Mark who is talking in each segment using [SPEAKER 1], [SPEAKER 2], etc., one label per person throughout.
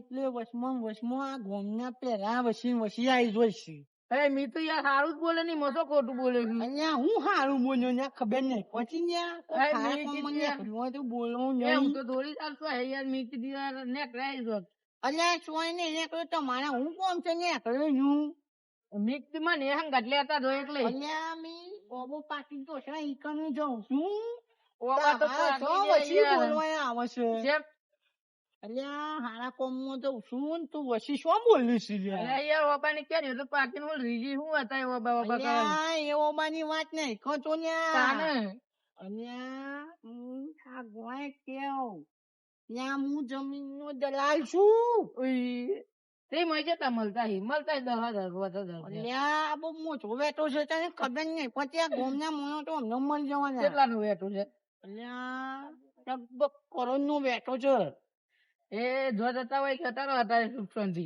[SPEAKER 1] એટલે વસમાં વસમાં આ ગોમના પેલા વસી વસી આવી જોઈ છે.
[SPEAKER 2] મી તો યાર સારું જ બોલે નહીં મસો ખોટું બોલે છે.
[SPEAKER 1] અહીંયા હું સારું બોલ્યો ને ખબર નહીં પછી ત્યાં
[SPEAKER 2] અરે
[SPEAKER 1] તો બોલવું નહીં.
[SPEAKER 2] તો દોડી ચાલતો હે યાર મી કીધું યાર જો
[SPEAKER 1] અલ્યા સોય ને નીકળ્યો તમારે હું કોમ છે નીકળ્યો હું
[SPEAKER 2] મિક્સમાં મને હંગાત લેતા જો એટલે
[SPEAKER 1] અલ્યા મી બોબો પાકી તો છે ઈકનું જાઉં છું.
[SPEAKER 2] ઓવા તો તો
[SPEAKER 1] છો વસી
[SPEAKER 2] દે
[SPEAKER 1] આવે છે. અલ્યા હારા કોમમાં છું ને તું વસી શું બોલું છે અલ્યા
[SPEAKER 2] અરે ઓબા ઓબાની ક્યાં તો પાકીને હું રીજી શું હતા એ ઓબા ઓબા કરે?
[SPEAKER 1] એ ઓબા ની વાત નહીં કહો તો ન્યા.
[SPEAKER 2] તાને?
[SPEAKER 1] અલ્યા હું આ ગોય કેવ. ત્યાં હું જમીનનો દલાલ છું.
[SPEAKER 2] તે મય જતા મળતા હી મળતા દવા દહ હજાર વધુ
[SPEAKER 1] અલ્યા આ બહુ મોટો વેટો છે તને ખબર નહીં પછી આ ગોમના મોનો તો અમને મળી જવાના.
[SPEAKER 2] કેટલાનું વેઠું છે?
[SPEAKER 1] અલ્યા લગભગ કરોડ નો વેટો છે.
[SPEAKER 2] એ જો જતા હોય જતા રહો અત્યારે સુખ શાંતિ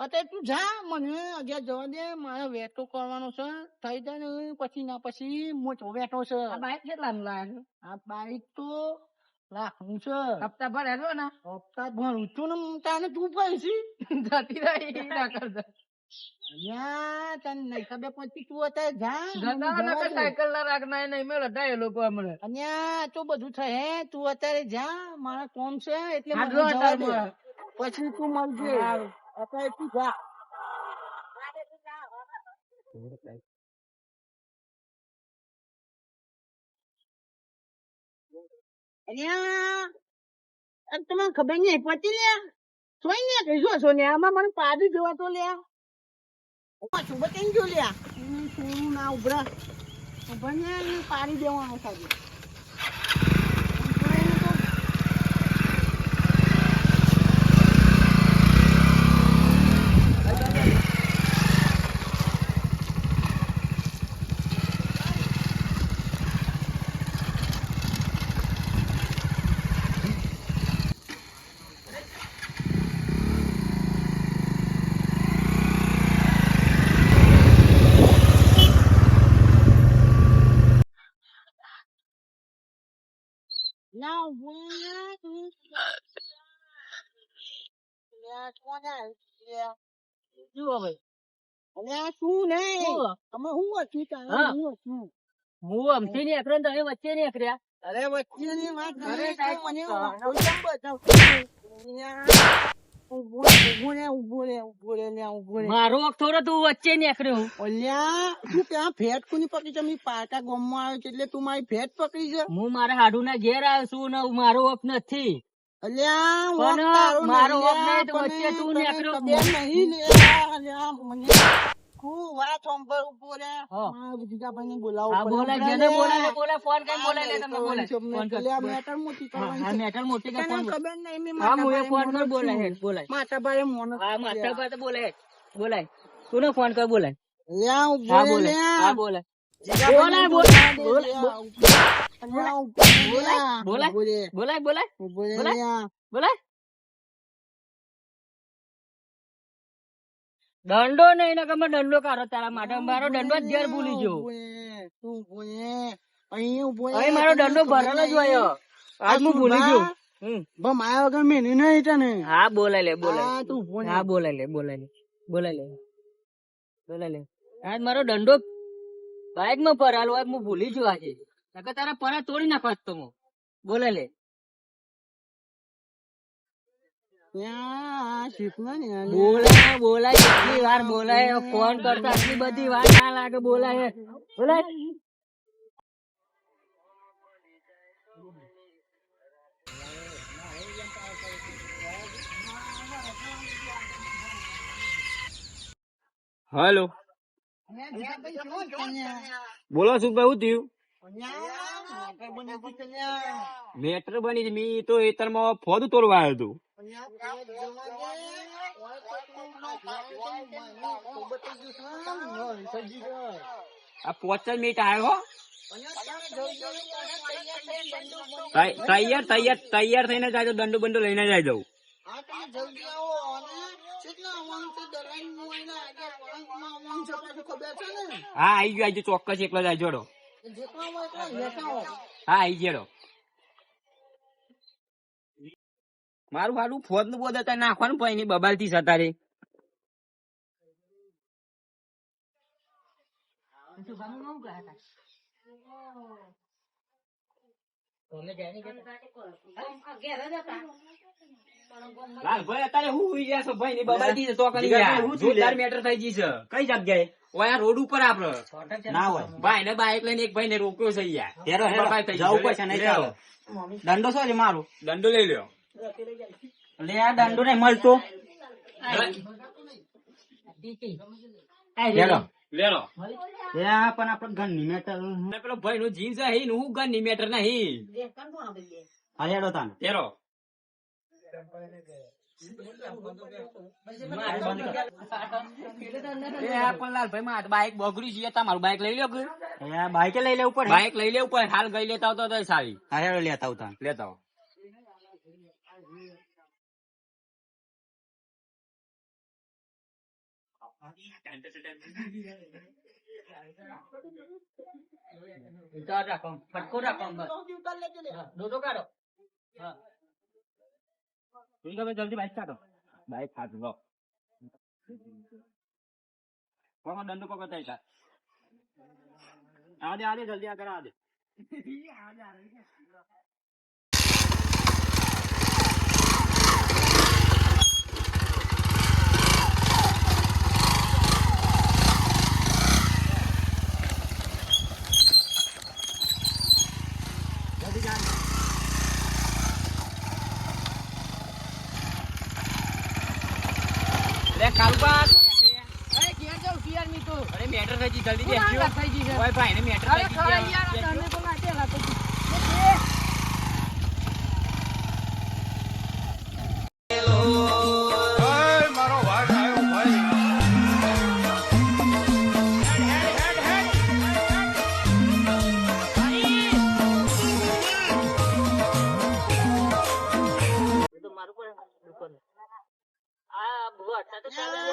[SPEAKER 1] અત્યારે તું જા મને અગિયાર જવા દે મારે વેટો કરવાનો છે. થઈ જાય ને પછી ના પછી મોટો વેટો છે.
[SPEAKER 2] આ બાઈક કેટલાનું લાગે
[SPEAKER 1] આ બાઈક તો લાખનું છે.
[SPEAKER 2] હપ્તા ભરે છો ને.
[SPEAKER 1] હપ્તા ભરું છું ને તાને તું પૈસી
[SPEAKER 2] જતી રહી ના કરતા.
[SPEAKER 1] અલ્યા તને નહીં ખબર પછી તું અત્યારે જા.
[SPEAKER 2] સાયકલ ના રાખ ના નહીં લોકો હમણાં.
[SPEAKER 1] તો બધું થાય હે? તું અત્યારે જા મારા કોમ છે એટલે પછી તું મળજે. અત્યારે તું જા. તમને ખબર નહીં પડતી લે સોઈ ને કહીશું ને આમાં મને પાડી જોવા તો લે છું બતાવી જો લ્યા સોનું ના ઉભરા. ઉભરને એને પાડી દેવાનું સાજુ ના
[SPEAKER 2] જુઓ ભાઈ
[SPEAKER 1] અને આ શું
[SPEAKER 2] ને.
[SPEAKER 1] અમે હું હતું
[SPEAKER 2] હું
[SPEAKER 1] હું
[SPEAKER 2] અમથી ની તમે વચ્ચે ની
[SPEAKER 1] અરે વાત
[SPEAKER 2] સાહેબ,
[SPEAKER 1] મને ઊભો ઊભો રે, ઊભો રે, ઊભો રે, લે, ઊભો રે.
[SPEAKER 2] મારો વખત તું વચ્ચે
[SPEAKER 1] ઓલ્યા, તું ત્યાં ભેટ કોની પકડી છે? પાટા ગામમાં આવ્યો છે એટલે તું મારી ફેટ પકડી છે
[SPEAKER 2] હું મારા હાડુ ના ઘેર આવ્યો છું ને મારો વખત નથી
[SPEAKER 1] અલ્યા,
[SPEAKER 2] મારો
[SPEAKER 1] નહીં,
[SPEAKER 2] વોક તો વચ્ચે તું
[SPEAKER 1] નેકરો
[SPEAKER 2] નીકળ્યો.
[SPEAKER 1] નહીં, લે, વાત
[SPEAKER 2] હા. જેને ફોન લે ફોન કર
[SPEAKER 1] એટલે
[SPEAKER 2] બોલાય.
[SPEAKER 1] મેટર મોટી
[SPEAKER 2] હા
[SPEAKER 1] કરવાની
[SPEAKER 2] હા મેટર મોટી કર
[SPEAKER 1] ખબર નહીં, મેં
[SPEAKER 2] હા હું ફોન કર બોલાય હેડ, બોલાય હા બોલાય તું ફોન કર હા. હા. બોલાય. બોલાય બોલાય બોલાય. બોલાય દંડો નહીં ને ગમે દંડો કાઢો તારા માટે મારો દંડો જ ઘેર ભૂલી ગયો.
[SPEAKER 1] અહીં
[SPEAKER 2] મારો દંડો ભરેલો જ હોય. આજ હું ભૂલી ગયો.
[SPEAKER 1] માયા વગર મેની નહીં તને.
[SPEAKER 2] હા બોલાય લે બોલાય
[SPEAKER 1] તું
[SPEAKER 2] હા બોલાય લે બોલાય લે બોલાય લે બોલાય લે. આજ મારો દંડો બાઈકમાં પરાલો હોય હું ભૂલી ગયો આજે. તારા પરા તોડી નાખવા તો હું. બોલાય લે. બોલાય બોલાય કેટલી વાર બોલાય ફોન કરતા આટલી બધી વાર ના લાગે બોલાય. બોલાય.
[SPEAKER 3] હાલો. બોલો શું કહું થયું?
[SPEAKER 1] મેટર બની.
[SPEAKER 3] મી તો એતરમાં ફોદ તોડવા આવ્યો હતો. આ પોચર જ મિનિટ આવ્યો
[SPEAKER 1] તૈયાર
[SPEAKER 3] તૈયાર તૈયાર થઈને જાય દંડો બંડો લઈને જાય જવું
[SPEAKER 1] હા આવો.
[SPEAKER 3] આઈ ગયો આજે ચોક્કસ એકલો જાય જોડો.
[SPEAKER 1] જેટલા હોય એટલા લેતા આવો
[SPEAKER 3] હા આઈ ગયો મારું હાડું ફોદનું બોધ હતા નાખવાનું પણ એની બબાલથી સતારે લાલભાઈ અત્યારે હું ઉઈ ગયા છો ભાઈ ની બબાલથી તો કરી
[SPEAKER 4] જીગરભાઈ,
[SPEAKER 3] ગયા
[SPEAKER 4] હું થયું
[SPEAKER 3] મેટર થઈ ગઈ છે.
[SPEAKER 4] કઈ જગ્યાએ?
[SPEAKER 3] ઓય રોડ ઉપર આપડે.
[SPEAKER 4] ના હોય.
[SPEAKER 3] ભાઈ ને બાઈક લઈને એક ભાઈ ને રોક્યો છે યાર
[SPEAKER 4] જવું પડશે નહીં દંડો શું છે મારો?
[SPEAKER 3] દંડો લઈ લ્યો.
[SPEAKER 4] લે આ દંડો નહીં મળતો.
[SPEAKER 3] લેલો
[SPEAKER 4] પણ આપડે ઘરની મેટર.
[SPEAKER 3] પેલો ભાઈ નું જીન્સ હે હું ગનની મેટર નહીં.
[SPEAKER 4] હા તાન
[SPEAKER 3] તેરો બાઈક બગડી છે તમારું બાઈક લઈ લો
[SPEAKER 4] બાઈકે લઈ લેવું પડે
[SPEAKER 3] બાઈક લઈ લેવું પડે હાલ ગઈ લેતા આવતો તો સારી
[SPEAKER 4] હા લેતા આવું
[SPEAKER 3] લેતા આવો
[SPEAKER 2] રાખો ફટકો રાખો. દોડો કાઢો હા
[SPEAKER 3] ઠીક હવે જલ્દી બાઈક કાઢો બાઈક હાથ લો કોનો દંડો કોકો થાય તાર આજે આદે જલ્દી આગળ આદે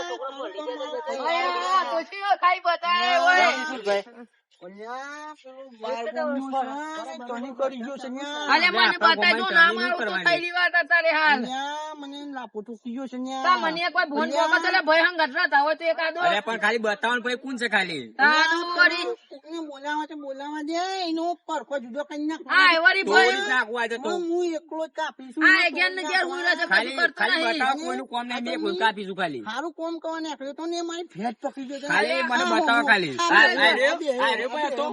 [SPEAKER 2] છોકરો ખાઈ બતાવે
[SPEAKER 3] ખાલી બતાવવાનું ભાઈ કોણ છે ખાલી?
[SPEAKER 1] બોલાવા તો બોલાવા દે એનો પરખો જુદો કરી નાખ.
[SPEAKER 2] આ એવારી
[SPEAKER 3] તોડી
[SPEAKER 2] ભય
[SPEAKER 3] નાખવું
[SPEAKER 1] હું એકલો જ કાપીશું
[SPEAKER 3] કોઈનું કોમ નહીં બે કોઈ કાપીશું ખાલી.
[SPEAKER 1] સારું કોમ કરવા નીકળ્યો તો ને મારી ફેટ પકડી ગયો
[SPEAKER 3] ખાલી મને બતાવો ખાલી. રહ્યો ભાઈ તો.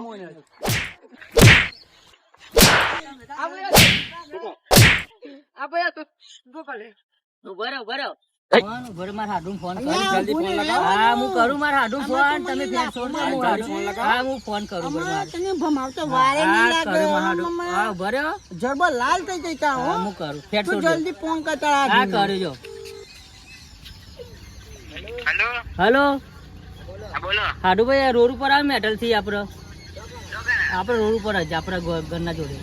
[SPEAKER 1] લાલ થઈ જતા હો
[SPEAKER 2] હું કરું ફેર
[SPEAKER 1] તું જલ્દી ફોન કરતા
[SPEAKER 2] હેલો હેલો હાડું ભાઈ રોડ ઉપર આવે મેટલથી આપડે? આપડે રોડ ઉપર જ આપડા ઘરના જોડે.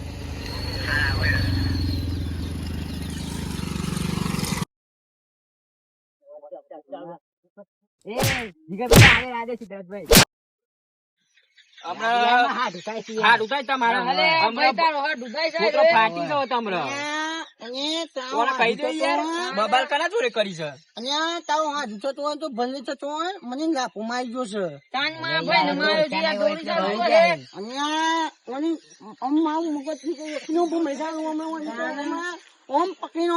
[SPEAKER 3] હમણાં તમારે.
[SPEAKER 2] ડૂબાઈ જાય
[SPEAKER 3] છોકરો
[SPEAKER 2] રે.
[SPEAKER 3] ફાટી ગયો તમારો બબાલ કના કરી છે?
[SPEAKER 1] હાથ તો ભલે મને લાફો મારી ગયો છે.
[SPEAKER 2] ભાઈ મારો દોરી ચાલુ કરે.
[SPEAKER 1] ઓની થી કઈ એકનું અમે ઓની ઓમ પકડીને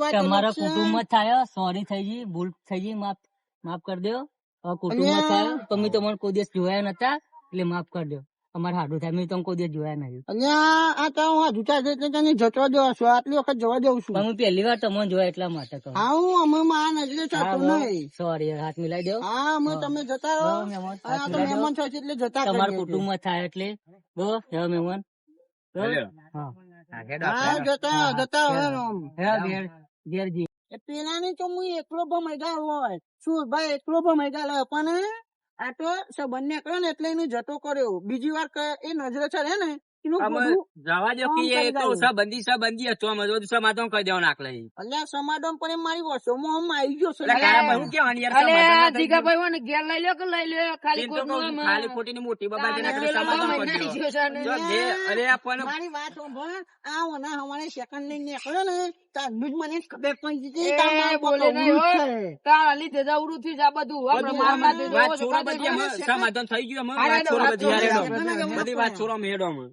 [SPEAKER 1] વાત
[SPEAKER 2] તમારા કુટુંબ જ થાય સોરી થઈ ગઈ ભૂલ થઈ ગઈ માફ માફ કરી દો. કુટુંબ જ થાય તમે તમારે કોઈ દિવસ જોયા નતા એટલે માફ કરી દો. અમારે હાડું થાય. મેં તમને કોઈ દિવસ જોયા નહીં
[SPEAKER 1] અહીંયા આ તાવ હાથ ઉઠા છે એટલે તને જતો દો છો આટલી વખત જવા દઉં છું.
[SPEAKER 2] હું પહેલી વાર તમને જોયા એટલા માટે કહું.
[SPEAKER 1] હા હું અમે માં નજરે થતો નહીં.
[SPEAKER 2] સોરી હાથ મિલાઈ દો.
[SPEAKER 1] હા અમે તમે જતા રહો.
[SPEAKER 2] હા, મહેમાન,
[SPEAKER 1] તો મહેમાન છો એટલે જતા
[SPEAKER 2] તમારા
[SPEAKER 1] કરીએ
[SPEAKER 2] કુટુંબ જ થાય એટલે. બો હે મહેમાન. હા.
[SPEAKER 1] હા જતા જતા હવે
[SPEAKER 2] હે ઘેર જી
[SPEAKER 1] એ પેલાની તો હું એકલો ભમેગા હોય. શું ભાઈ એકલો ભમેગા હોય પણ આ તો સંબંધ નીકળ્યો ને એટલે એને જતો કર્યો. બીજી વાર એ નજરે ચડે ને સેકન્ડ લઈને નીકળ્યો ને તારનું જ મને ખબર પડી ગઈ
[SPEAKER 5] એ
[SPEAKER 1] તાર મારા
[SPEAKER 5] બોલે
[SPEAKER 1] પપ્પા
[SPEAKER 5] નહીં હો.
[SPEAKER 1] ઉરું છે.
[SPEAKER 5] તારા લીધે જવરું થયું છે આ બધું. આપણે મારવા
[SPEAKER 3] વાત છોરો બધી સમાધાન થઈ ગયું વાત
[SPEAKER 5] દો,
[SPEAKER 3] બધી વાત છોરો મેળો અમે